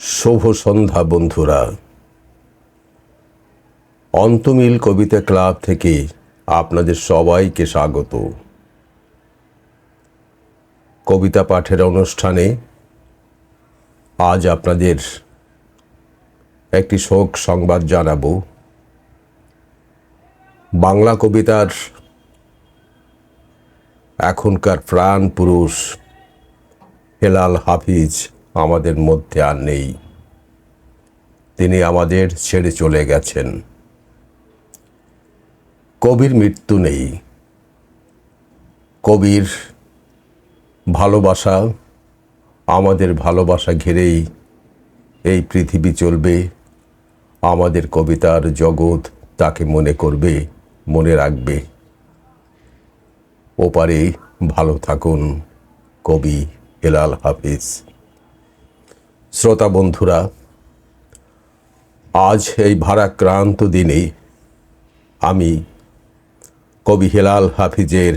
শুভ সন্ধ্যা, বন্ধুরা। অন্তমিল কবিতা ক্লাব থেকে আপনাদের সবাইকে স্বাগত। কবিতা পাঠের অনুষ্ঠানে আজ আপনাদের একটি শোক সংবাদ জানাব। বাংলা কবিতার এখনকার প্রাণ পুরুষ হেলাল হাফিজ আমাদের মধ্যে আর নেই। তিনি আমাদের ছেড়ে চলে গেছেন। কবির মৃত্যু নেই। কবির ভালোবাসা, আমাদের ভালোবাসা ঘিরেই এই পৃথিবী চলবে। আমাদের কবিতার জগৎ তাকে মনে করবে, মনে রাখবে। ওপারে ভালো থাকুন। কবি হেলাল হাফিজ। শ্রোতা বন্ধুরা, আজ এই ভারাক্রান্ত দিনে আমি কবি হেলাল হাফিজের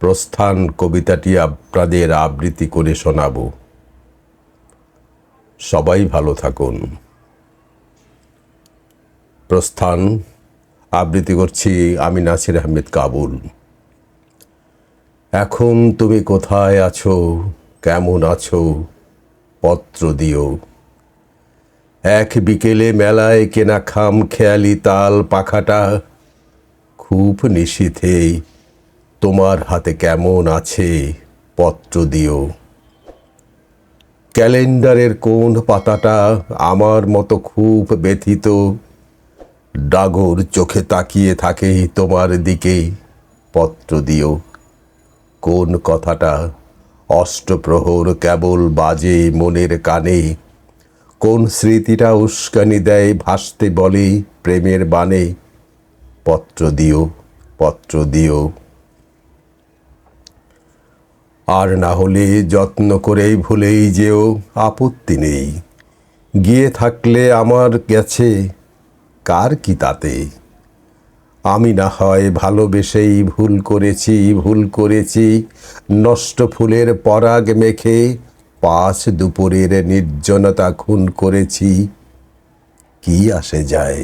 প্রস্থান কবিতাটি আপনাদের আবৃত্তি করে শোনাব। সবাই ভালো থাকুন। প্রস্থান আবৃত্তি করছি আমি নাসির আহমেদ কাবুল। এখন তুমি কোথায় আছো? কেমন আছো? পত্র দিও। এক বিকেলে মেলায় কেনা খাম খেয়ালি তাল পাখাটা খুব নিশীথে তোমার হাতে কেমন আছে পত্র দিও। ক্যালেন্ডারের কোন পাতাটা আমার মতো খুব ব্যথিত। ডাগর চোখে তাকিয়ে থাকে তোমার দিকে। পত্র দিও। কোন কথাটা অষ্টপ্রহর কেবল বাজে মনের কানে। কোন স্মৃতিটা উস্কানি দেয় ভাসতে বলে প্রেমের বানে পত্র দিও পত্র দিও। আর না হলে যত্ন করেই ভুলেই যেও, আপত্তি নেই। গিয়ে থাকলে আমার গেছে, কার কি তাতে? আমি না হয় ভালোবেসেই ভুল করেছি ভুল করেছি। নষ্ট ফুলের পরাগ মেখে পাঁচ দুপুরের নির্জনতা খুন করেছি। কি আসে যায়?